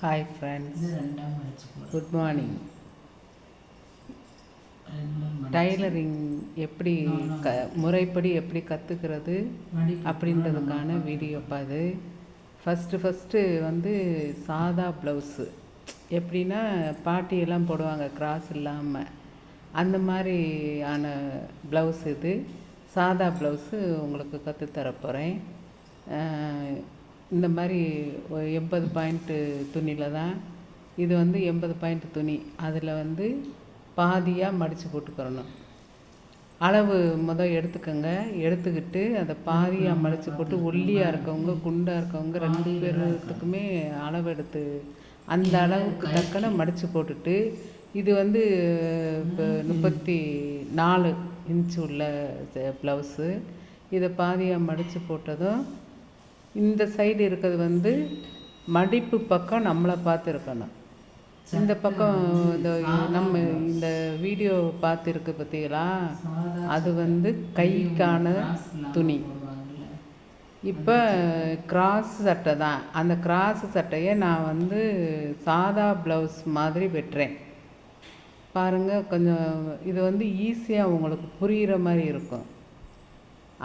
Hi friends good morning tailoring எப்படி க முறைப்படி எப்படி கற்றுக்கிறது அப்படின்றதுக்கான வீடியோ அது. ஃபஸ்ட்டு ஃபஸ்ட்டு வந்து சாதா ப்ளவுஸு எப்படின்னா பாட்டியெல்லாம் போடுவாங்க கிராஸ் இல்லாமல் அந்த மாதிரி ஆன ப்ளவுஸ் இது. சாதா ப்ளவுஸு உங்களுக்கு கற்றுத்தரப்போகிறேன் இந்த மாதிரி எண்பது பாயிண்ட்டு துணியில் தான் இது வந்து எண்பது பாயிண்ட் துணி. அதில் வந்து பாதியாக மடித்து போட்டுக்கிறணும். அளவு முத எடுத்துக்கோங்க. எடுத்துக்கிட்டு அதை பாதியாக மடித்து போட்டு ஒல்லியாக இருக்கவங்க குண்டாக இருக்கவங்க ரெண்டு பேர்த்துக்குமே அளவு எடுத்து அந்த அளவுக்கு தக்கன மடித்து போட்டுட்டு இது வந்து இப்போ முப்பத்தி நாலு இன்ச்சு உள்ள ப்ளவுஸு. இதை பாதியாக மடித்து போட்டதும் இந்த சைடு இருக்கிறது வந்து மடிப்பு பக்கம் நம்மளை பார்த்து இருக்கணும் இந்த பக்கம் இந்த நம்ம இந்த வீடியோ பார்த்துருக்கு பார்த்தீங்களா? அது வந்து கைக்கான துணி. இப்போ கிராஸ் சட்டை தான். அந்த கிராஸ் சட்டையை நான் வந்து சாதா ப்ளவுஸ் மாதிரி வெட்டுறேன். பாருங்கள் கொஞ்சம் இது வந்து ஈஸியாக உங்களுக்கு புரிகிற மாதிரி இருக்கும்.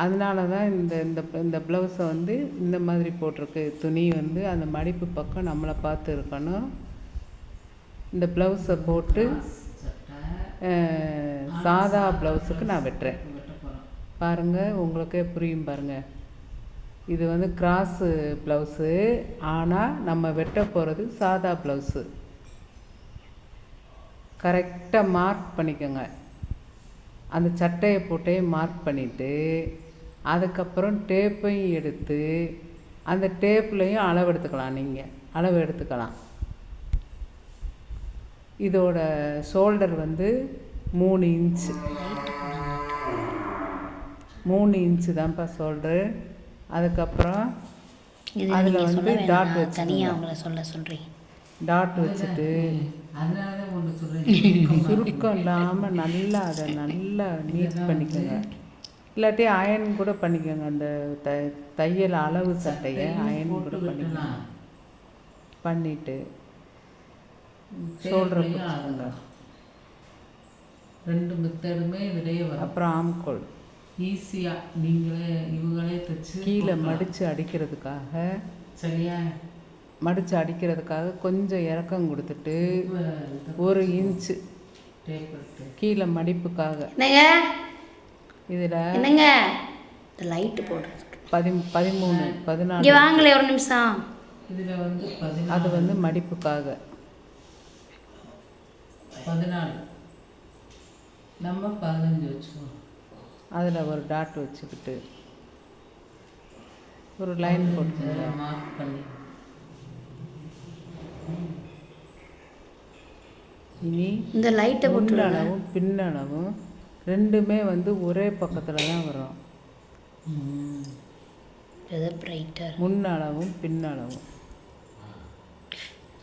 அதனால தான் இந்த இந்த இந்த ப்ளவுஸை வந்து இந்த மாதிரி போட்டிருக்கு. துணி வந்து அந்த மடிப்பு பக்கம் நம்மளை பார்த்து இருக்கணும். இந்த ப்ளவுஸை போட்டு சாதா ப்ளவுஸுக்கு நான் வெட்டுறேன். பாருங்கள் உங்களுக்கே புரியும் பாருங்கள் இது வந்து கிராஸு ப்ளவுஸு ஆனால் நம்ம வெட்ட போகிறது சாதா ப்ளவுஸு கரெக்டாக மார்க் பண்ணிக்கோங்க. அந்த சட்டையை போட்டே மார்க் பண்ணிவிட்டு அதுக்கப்புறம் டேப்பையும் எடுத்து அந்த டேப்லையும் அளவு எடுத்துக்கலாம் நீங்கள் அளவு எடுத்துக்கலாம் இதோட ஷோல்டர் வந்து மூணு இன்ச்சு மூணு இன்ச்சு தான்ப்பா ஷோல்டரு. அதுக்கப்புறம் இது அதில் வந்து டாட் வச்சு அவங்கள சொல்ல சொல்கிறேன் டாட் வச்சுட்டு சுருக்கம். இல்லாமல் நல்லா அதை நல்லா நீட் பண்ணிக்கோங்க. இல்லாட்டி அயன் கூட பண்ணிக்கோங்க. அந்த த தையல் அளவு சட்டையை அயன் கூட பண்ணிக்கோங்க. பண்ணிட்டு ஷோல்டரை பிடிச்சிக்கோங்க ரெண்டு மெத்தடுமே இதுலேயே வரும். அப்புறம் ஆம்கோல் ஈஸியாக நீங்களே இவங்களே தைச்சு கீழே மடித்து அடிக்கிறதுக்காக சரியா? மடித்து அடிக்கிறதுக்காக கொஞ்சம் இறக்கம் கொடுத்துட்டு ஒரு இன்ச்சு கீழே மடிப்புக்காக. இதில் என்னங்க? இந்த லைட்டு போடுறதுக்கு. பதி பதிமூணு இங்கே பதினாலு வாங்களே ஒரு நிமிஷம். இதில் வந்து அது வந்து மடிப்புக்காக. பதினாலு. நம்ம பதினஞ்சு வச்சுக்குவோம் அதில் ஒரு டாட் வச்சுக்கிட்டு ஒரு லைன் போட்டுக்கோங்க. மார்க் பண்ணி. இனி இந்த லைட்டை போட்டு முன்னளவும் பின்னளவும் ரெண்டுமே வந்து ஒரே பக்கத்தில் தான் வரும். முன்னளவும் பின்னளவும்.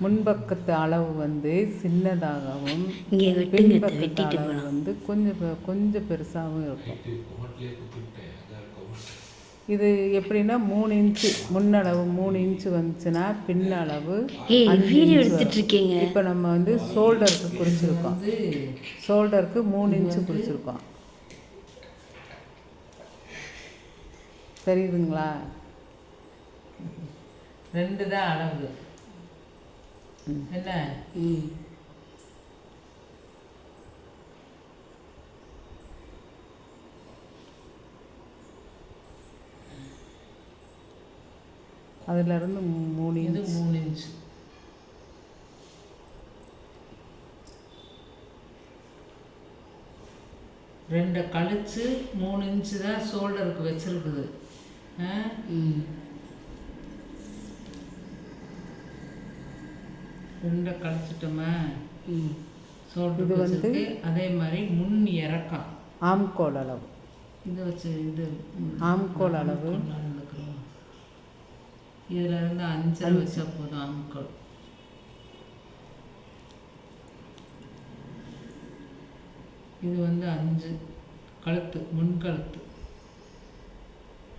முன்பக்கத்து அளவு வந்து சின்னதாகவும் பின்பக்கத்து அளவு வந்து கொஞ்சம் கொஞ்சம் பெருசாகவும் இருக்கும். இது எப்படின்னா மூணு இன்ச்சு முன்னளவு மூணு இன்ச்சு வந்துச்சுன்னா பின்னளவு. இருக்கீங்க. இப்போ நம்ம வந்து ஷோல்டருக்கு குறிச்சிருக்கோம். ஷோல்டருக்கு மூணு இன்ச்சு குறிச்சிருக்கோம். தெரியுதுங்களா? ரெண்டு தான் அளவு என்ன? அதுலேருந்து மூணு இது இன்ச் மூணு இன்ச்சு ரெண்டை கழிச்சு மூணு இன்ச்சு தான் ஷோல்டருக்கு வச்சிருக்குது? ரெண்டை கழிச்சிட்டோமா. ஷோல்டருக்கு இது வந்து- வச்சிருக்கு. அதே மாதிரி முன் இறக்கம். ஆம்கோல் அளவு. இது வச்சு இது ஆம்கோல் அளவு. நடந்துக்கிறோம் இதுல இருந்து அஞ்சரை வச்சா போதும் ஆம்கோல் இது வந்து அஞ்சு. கழுத்து முன்கழுத்து.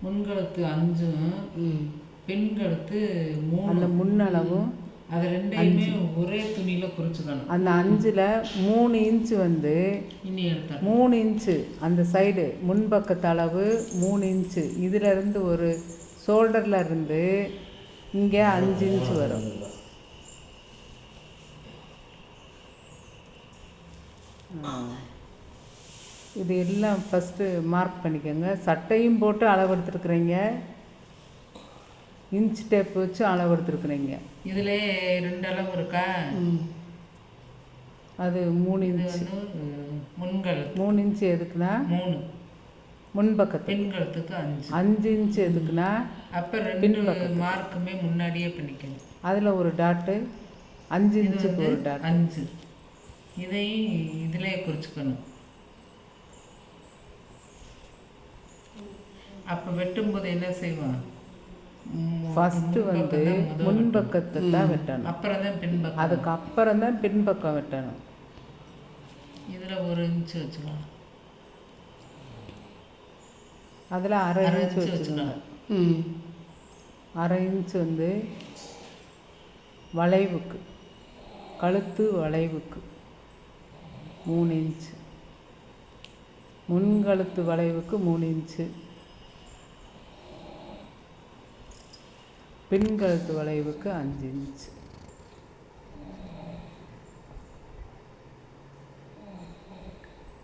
முன்கழுத்து அஞ்சும் பின்கழுத்து மூணு அந்த முன்னளவும் அது ரெண்டையுமே ஒரே துணியில் குறிச்சுக்கணும். அந்த அஞ்சில் மூணு இன்ச்சு வந்து இனி எடுத்தா. மூணு இன்ச்சு அந்த சைடு முன்பக்கத்து அளவு மூணு இன்ச்சு. இதுல இருந்து ஒரு ஷோல்டரில் இருந்து இங்கே அஞ்சு இன்ச்சு வரும். இது எல்லாம் ஃபஸ்ட்டு மார்க் பண்ணிக்கோங்க. சட்டையும் போட்டு அளவு எடுத்துருக்குறீங்க இன்ச் டேப் வச்சு அளவு எடுத்துருக்குறீங்க இதிலே ரெண்டு அளவு இருக்கா? அது மூணு இது இன்ச் வந்து முன்கள். மூணு இன்ச்சு எதுக்குன்னா? மூணு. முன்பக்கத்து பெண்களுக்கு அஞ்சு. அஞ்சு இன்ச்சு எதுக்குன்னா? அப்போ ரெண்டு மார்க்குமே முன்னாடியே பண்ணிக்கணும். அதில் ஒரு டாட்டு அஞ்சு இன்ச்சுக்கு ஒரு டாட் அஞ்சு. இதையும் இதிலே குறிச்சுக்கணும். அப்போ வெட்டும்போது என்ன செய்வான் ம், ஃபஸ்ட்டு வந்து முன்பக்கத்தை தான் வெட்டணும். அப்புறம் தான் பின்பக்கம். அதுக்கு அப்புறம் தான் பின்பக்கம் வெட்டணும். இதில் ஒரு இன்ச்சு வச்சுக்கலாம் அதில் அரை வச்சுக்கோங்க வச்சுக்கலாம் ம் அரை இன்ச்சு வந்து வளைவுக்கு கழுத்து வளைவுக்கு. மூணு இன்ச்சு. முன்கழுத்து வளைவுக்கு மூணு இன்ச்சு. பின்கழுத்து வளைவுக்கு அஞ்சு இன்ச்சு.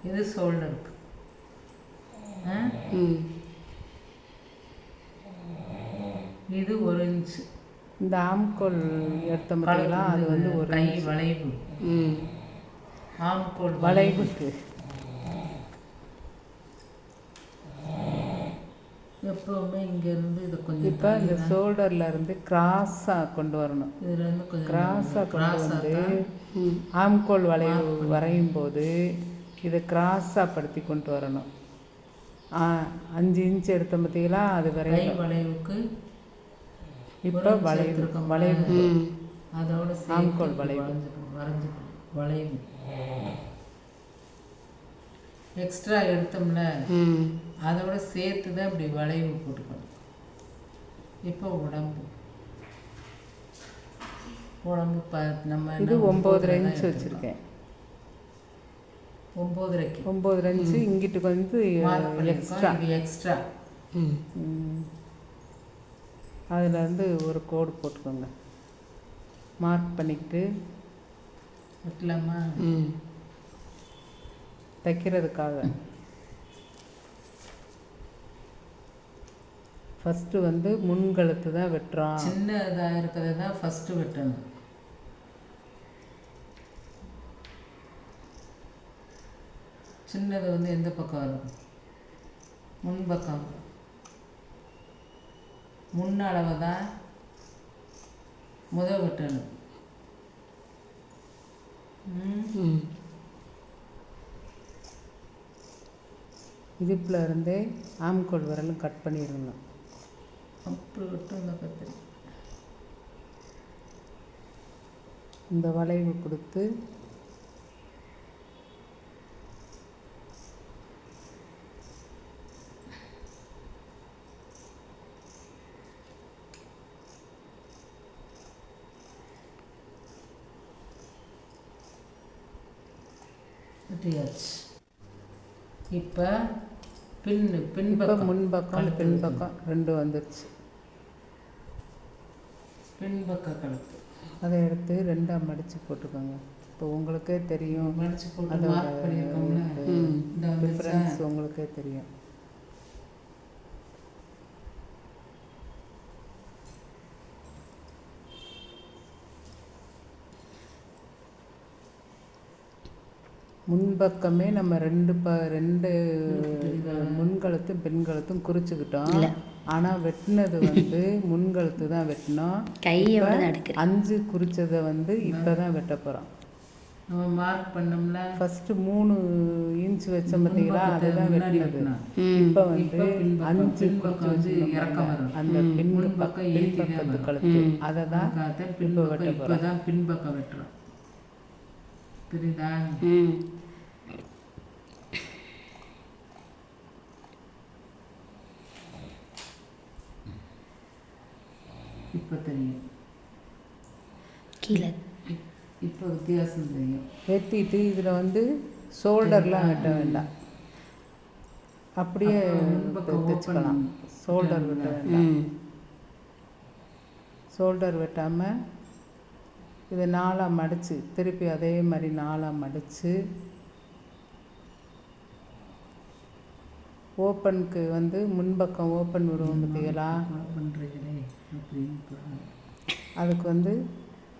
இது ஷோல்டருக்கு ம் இது ஒரு இன்ச்சு. இந்த ஆம்கோல் எடுத்த மாதிரிலாம் அது வந்து ஒரு கை வளைவு. ம். ஆம்கோல் வளைவுக்கு. எப்பவுமே இங்கேருந்து இதை கொஞ்சம் இப்போ இந்த ஷோல்டர்ல இருந்து கிராஸாக கொண்டு வரணும். இதுல இருந்து கொஞ்சம் கிராஸாக கொண்டு வந்து ஆம்கோல் வளைவு வரையும் போது இதை கிராஸாக படுத்தி கொண்டு வரணும். அஞ்சு இன்ச் எடுத்த பார்த்தீங்களா அது கை வரையும் வளைவுக்கு இப்போ வளைவு. வளைவு. அதோட ஆம்கோல் சேர்த்து வளைவு. வரைஞ்சுக்கணும் வளைவு. எக்ஸ்ட்ரா எடுத்தோம்ல ம். அதோட சேர்த்து தான் இப்படி வளைவு போட்டுக்கணும். இப்போ உடம்பு. உடம்பு ப நம்ம இது ஒம்போதரை இன்ச். வச்சுருக்கேன். ஒம்போதரைக்கு ஒம்போதரை இன்ச்சு இங்கிட்டு வந்து எக்ஸ்ட்ரா எக்ஸ்ட்ரா ம். அதில் வந்து ஒரு கோடு போட்டுக்கோங்க. மார்க் பண்ணிக்கிட்டு விட்டலாமா? ம். தைக்கிறதுக்காக. ஃபஸ்ட்டு வந்து முன்கழுத்து தான் வெட்டுறோம். சின்ன இதாக இருக்கிறத தான் ஃபஸ்ட்டு வெட்டணும். சின்னது வந்து எந்த பக்கம் வரும்? முன்பக்கம் முன் அளவை தான் முத வெட்டணும். ம். ம். இடுப்பில் இருந்தே ஆம்கோல் வரலும் கட் பண்ணிடணும். அப்படி விட்டு இந்த கத்திரி இந்த வளைவு கொடுத்து வெட்டியாச்சு இப்போ பின் பின்பக்கம். முன்பக்கம் பின்பக்கம் ரெண்டு வந்துருச்சு. பின்பக்க கழுத்து. அதை எடுத்து ரெண்டாக மடித்து போட்டுக்கோங்க. இப்போ உங்களுக்கே தெரியும். மடிச்சு போட்டு மார்க் பண்ணியிருக்கோம்ல டிஃப்ரென்ஸ் உங்களுக்கே தெரியும். முன்பக்கமே நம்ம ரெண்டு ப ரெண்டு முன்கழுத்தும் பின்கழுத்தும் குறிச்சுக்கிட்டோம். ஆனால் வெட்டினது வந்து முன்கழுத்து தான் வெட்டினோம். கையோட அஞ்சு குறிச்சதை வந்து இப்போ தான் வெட்ட போகிறோம் நம்ம மார்க் பண்ணோம்ல. ஃபஸ்ட்டு மூணு இன்ச் வச்ச பார்த்தீங்களா? அதுதான் வெட்டினது. இப்போ வந்து அஞ்சு குறிச்சு வந்து இறக்கம் வரும். அந்த பின் தான் பின்பக்கத்து. கழுத்து. அதை தான் இப்போ பின்பக்கம் வெட்ட இப்போ போகிறோம் தான் பின்பக்கம் வெட்டுறோம். புரியுதா இப்போ தெரியும் கீழே இப்போ வித்தியாசம் தெரியும் வெட்டிட்டு இதில் வந்து ஷோல்டர்லாம் வெட்ட வேண்டாம். அப்படியே தைச்சுக்கலாம் ஷோல்டர் வெட்ட வேண்டாம். ம் ஷோல்டர் வெட்டாமல் இதை நாலாக மடித்து திருப்பி அதே மாதிரி நாலாக மடித்து ஓப்பனுக்கு வந்து முன்பக்கம் ஓப்பன் விடுவோம் பார்த்தீங்களா பண்ணுறீங்களே அப்படின்னு பாருங்க. அதுக்கு வந்து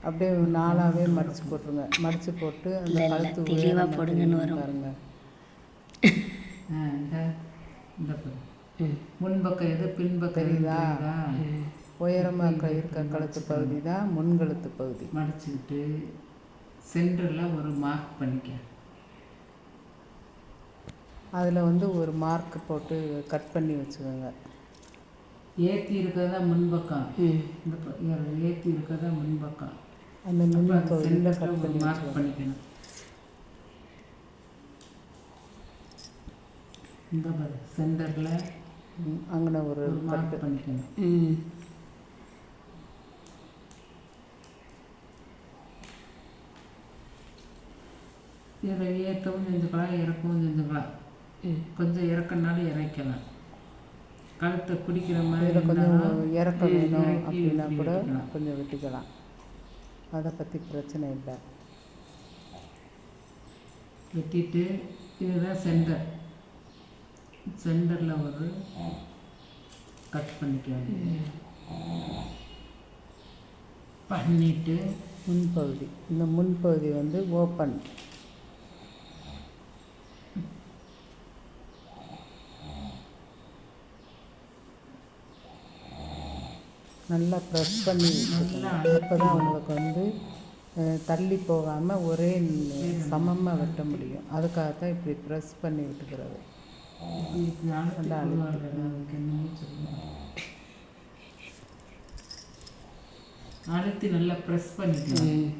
அப்படியே நாலாகவே மடித்து போட்டுருங்க மடித்து போட்டு அந்த கழுத்து தெளிவா உயரம் போடுங்கன்னு வரும். பாருங்க ஆ இந்த இந்த பாரு. ம் முன்பக்கம் எது பின்பக்கம் தெரியுதா? உயரமாக இருக்க கழுத்து பகுதி தான் முன்கழுத்து பகுதி. மடிச்சுக்கிட்டு சென்டரில் ஒரு மார்க் பண்ணிக்க. அதில் வந்து ஒரு மார்க் போட்டு கட் பண்ணி வச்சுக்கோங்க. ஏற்றி இருக்கிறதா முன்பக்கம். இந்த ஏற்றி இருக்கிறதா முன்பக்கம். அந்த சென்டரில் கட் பண்ணி மார்க் பண்ணிக்கணும். இந்த சென்டரில் ம், அங்கன ஒரு மார்க் பண்ணிக்கணும். ம் இதில் ஏற்றவும் செஞ்சுக்கலாம் இறக்கவும் செஞ்சுக்கலாம் கொஞ்சம் இறக்கனாலும் இறக்கலாம். கழுத்தை பிடிக்கிற மாதிரி கொஞ்சம் ம், வேணும் இறக்கி அப்படின்னா கூட. கொஞ்சம் வெட்டிக்கலாம். அதை பற்றி பிரச்சனை இல்லை. வெட்டிட்டு இதுதான் சென்டர் சென்டரில் ஒரு கட் பண்ணிக்கலாம் பண்ணிட்டு முன்பகுதி. இந்த முன்பகுதி வந்து ஓப்பன் நல்லா ப்ரெஸ் பண்ணி நல்லா அப்போ தான் உங்களுக்கு வந்து தள்ளி போகாமல் ஒரே சமமாக வெட்ட முடியும். அதுக்காக தான் இப்படி ப்ரெஸ் பண்ணி விட்டுக்கிறது. நல்லா. அழுத்தி நல்லா ப்ரெஸ் பண்ணிக்கலாம் ம்.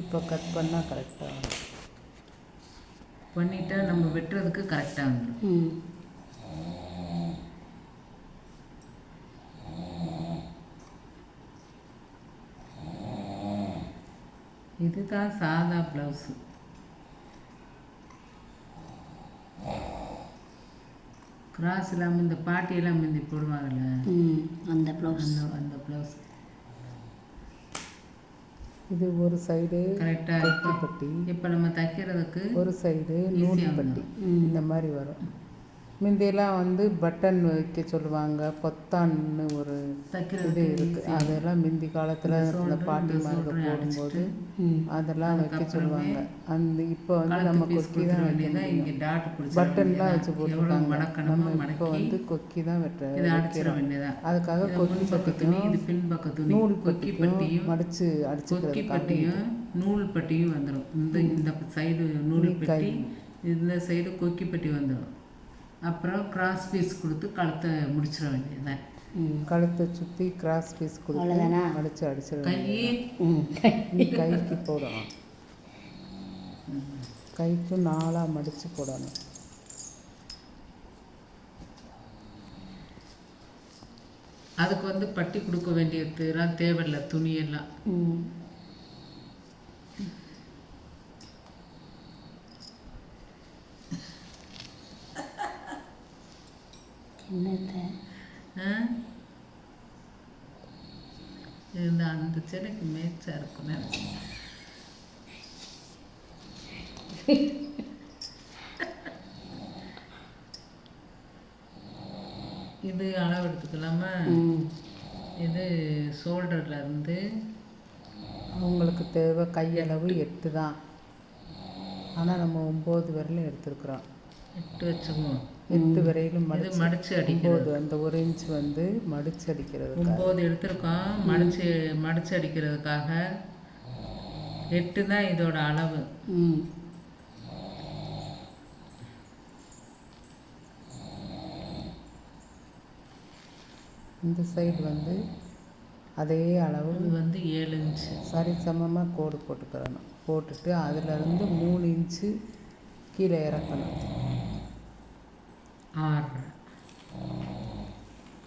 இப்போ கட் பண்ணால் கரெக்டாக பண்ணிட்டா நம்ம வெட்டுறதுக்கு கரெக்டாக வந்துடும் இதுதான் சாதா ப்ளவுஸு. கிராஸ் இல்லாமல் இந்த பாட்டியெல்லாம் முந்தி போடுவாங்கல்ல? ம் அந்த ப்ளவுஸ். அந்த அந்த ப்ளவுஸ். இது ஒரு சைடு கரெக்டாக பட்டி இப்போ நம்ம தைக்கிறதுக்கு ஒரு சைடு நூல் பட்டி. இந்த மாதிரி வரும். முந்தியெல்லாம் வந்து பட்டன் வைக்க சொல்லுவாங்க பொத்தான்னு ஒரு இது தைக்கிறதுக்கு இருக்கு. easy. அதெல்லாம் முந்தி காலத்தில் இந்த பாட்டிமாருக்கு போடும்போது அதெல்லாம் வைக்க சொல்லுவாங்க. அந்த இப்போ வந்து நம்ம கொக்கி தான் வைக்க வேண்டியதான் இங்கே முடியும் டாட் பிடிச்சி பட்டன்லாம் வச்சு போட்டுருக்காங்க. நம்ம இப்போ வந்து கொக்கி தான் வெட்ட அதுக்காக கொக்கி பட்டிக்கும் நூல் கொக்கி பட்டிக்கும் பட்டியும் மடிச்சு கொக்கி அடிச்சுக்கிறதுக்காக பட்டியும் நூல் பட்டியும் வந்துடும் இந்த இந்த சைடு நூல். பட்டி இந்த சைடு கொக்கி பட்டி வந்துடும் அப்புறம் கிராஸ் பீஸ் கொடுத்து கழுத்தை முடிச்சிட வேண்டியதுதான். கழுத்தை சுற்றி கிராஸ் பீஸ் கொடுத்து? மடிச்சு அடிச்சிட கைக்கு போடணும். கைக்கு நாலாக மடித்து போடணும். அதுக்கு வந்து பட்டி கொடுக்க வேண்டியதுலாம் தேவையில்லை துணியெல்லாம். என்னத்த ஆ? இந்த அந்த செடிக்கு மேய்ச்சா இருக்கும் நினைச்சேன். இது அளவு எடுத்துக்கலாமா இது ஷோல்டர்ல இருந்து அவங்களுக்கு தேவை கையளவு எட்டு தான். ஆனால் நம்ம ஒம்பது விரலும் எடுத்துருக்குறோம். எட்டு வச்சுக்குவோம் எட்டு வரையிலும் மடிச்சு மடிச்சு அடிக்கிறது. அந்த ஒரு இன்ச் வந்து மடிச்சு அடிக்கிறது ஒம்பது எடுத்திருக்கோம். மடிச்சு மடிச்சு அடிக்கிறதுக்காக. எட்டு தான் இதோட அளவு. இந்த சைடு வந்து அதே அளவு. இது வந்து ஏழு இன்ச்சு சரிசமமாக கோடு போட்டுக்கிறணும். போட்டுட்டு அதுலேருந்து மூணு இன்ச்சு கீழே இறக்கணும். ஆறு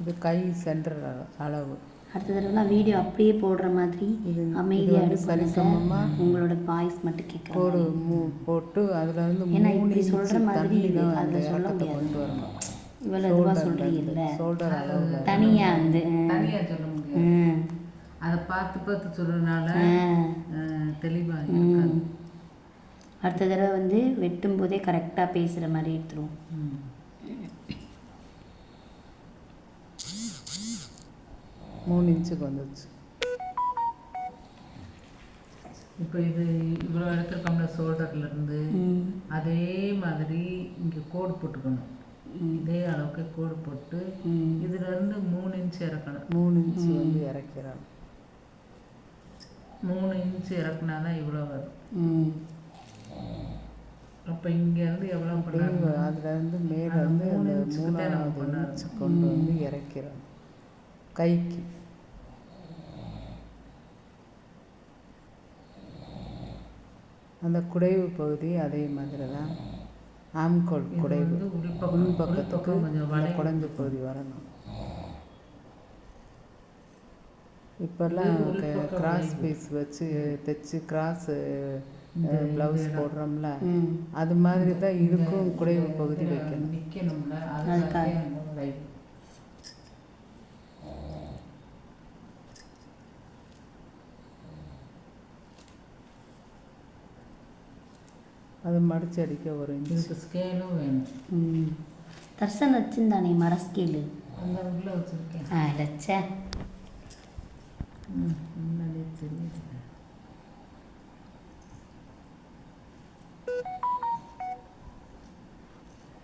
இது கை சென்டர் அளவு. அடுத்த தடவைலாம் வீடியோ அப்படியே போடுற மாதிரி இது அமைதியாக சரிசமமா உங்களோட வாய்ஸ் மட்டும் கேட்குறேன் கோடு மூ போட்டு அதில் வந்து ஏன்னா மூணு இப்படி சொல்ற மாதிரி அதுல அந்த சொல்ல முடியாது. கொண்டு வரணும். இவ்வளோ இதுவாக சொல்கிறீங்கல்ல ஷோல்டர் அளவில் தனியாக வந்து தனியாக சொல்ல முடியாது. ம். அதை பார்த்து பார்த்து சொல்கிறதுனால தெளிவாக இருக்காது ம். அடுத்த தடவை வந்து வெட்டும் போதே கரெக்டாக பேசுகிற மாதிரி எடுத்துருவோம். மூணு இன்ச்சுக்கு வந்துச்சு இப்போ இது இவ்வளோ எடுத்துருக்கோம்ல ஷோல்டர்ல இருந்து ம். அதே மாதிரி இங்கே கோடு போட்டுக்கணும். இதே அளவுக்கு கோடு போட்டு இதுல இருந்து மூணு இன்ச் இறக்கணும். மூணு இன்ச்சு வந்து இறக்கிறாங்க மூணு இன்ச் இறக்குனா தான் இவ்வளோ வரும். ம். அப்போ இங்கேருந்து எவ்வளோ பண்ணாங்க அதில் இருந்து மேலே வந்து மூணாவது. இன்ச்சு கொண்டு வந்து இறக்கிறாங்க கைக்கு. அந்த குடைவு பகுதி அதே மாதிரி தான் ஆம்கோல் குடைவு. உள்பக்கத்துக்கு கொஞ்சம் குடஞ்ச பகுதி வரணும். இப்போல்லாம் கிராஸ். பீஸ் வச்சு தைச்சு கிராஸ் ப்ளவுஸ் போடுறோம்ல. அது மாதிரி தான் இதுக்கும் குடைவு பகுதி வைக்கணும் நிற்கணும்ல அதுக்காக. அதுக்காக அந்த வளைவு அது மடிச்சு அடிக்க ஒரு இன்ச்சு இதுக்கு ஸ்கேலும் வேணும். ம். தர்சன் வச்சுருந்தானே மரஸ்கேலு அந்த உள்ள வச்சுருக்கேன். ஆ லட்சே. ம் முன்னாடியே தெரியுது.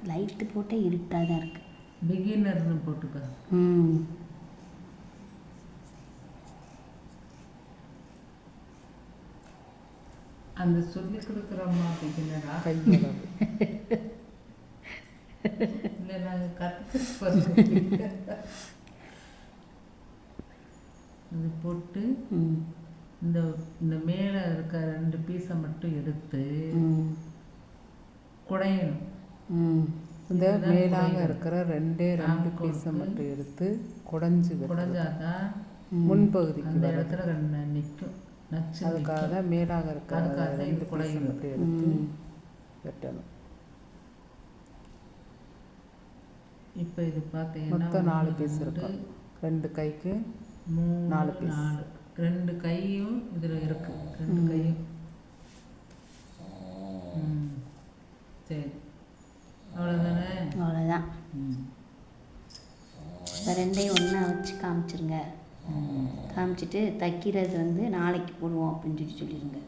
லைட்டு போட்டே இருட்டாக தான் இருக்கு பிகினர்னு போட்டுக்க. ம். அந்த சொல்லி கொடுக்குறோம்மா பிகினரா கையளவு இல்லை நாங்கள் கற்றுக்க இது போட்டு இந்த இந்த மேலே இருக்க ரெண்டு பீஸை மட்டும் எடுத்து குடையணும். இந்த மேலாக. இருக்கிற ரெண்டே ரெண்டு பீஸை. மட்டும் எடுத்து குடஞ்சு. குடைஞ்சாதான் முன்பகுதிக்கு அந்த இடத்துல நிற்கும். அதுக்காக மேலாக இருக்கிற அதுக்காக பீஸை குடையணும். மட்டும் எடுத்து. வெட்டணும். இப்போ இது பார்த்தீங்கன்னா மொத்தம் நாலு பீஸ் ரெண்டு, இருக்கும். ரெண்டு கைக்கு மூணு நாலு piece. நாலு. ரெண்டு கையும் இதில் இருக்கு. ரெண்டு கையும். சரி. அவ்வளோதானே அவ்வளோதான் ரெண்டையும் ஒன்றா வச்சு காமிச்சிருங்க. காமிச்சிட்டு தைக்கிறது வந்து நாளைக்கு போடுவோம் அப்படின்னு சொல்லி சொல்லிடுங்க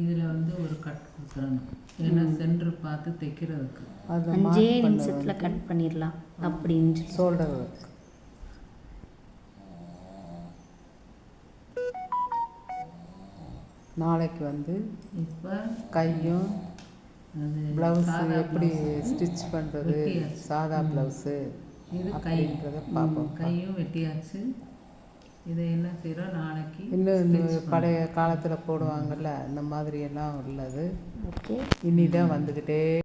இதில் வந்து ஒரு கட் கொடுத்துறணும் ஏன்னா சென்டர் பார்த்து தைக்கிறதுக்கு. அதை அஞ்சே நிமிஷத்தில் கட் பண்ணிடலாம் அப்படின்னு ஒர்க் நாளைக்கு வந்து இப்போ கையும் அது ப்ளவுஸ் எப்படி blouse. ஸ்டிச் பண்ணுறது. சாதா ப்ளவுஸு இது கை. கையும் வெட்டியாச்சு. இதை என்ன செய்கிறோம் நாளைக்கு இன்னும் இந்த. பழைய காலத்தில் போடுவாங்கல்ல இந்த மாதிரி எல்லாம் உள்ளது. ஓகே. இனிதான் வந்துக்கிட்டே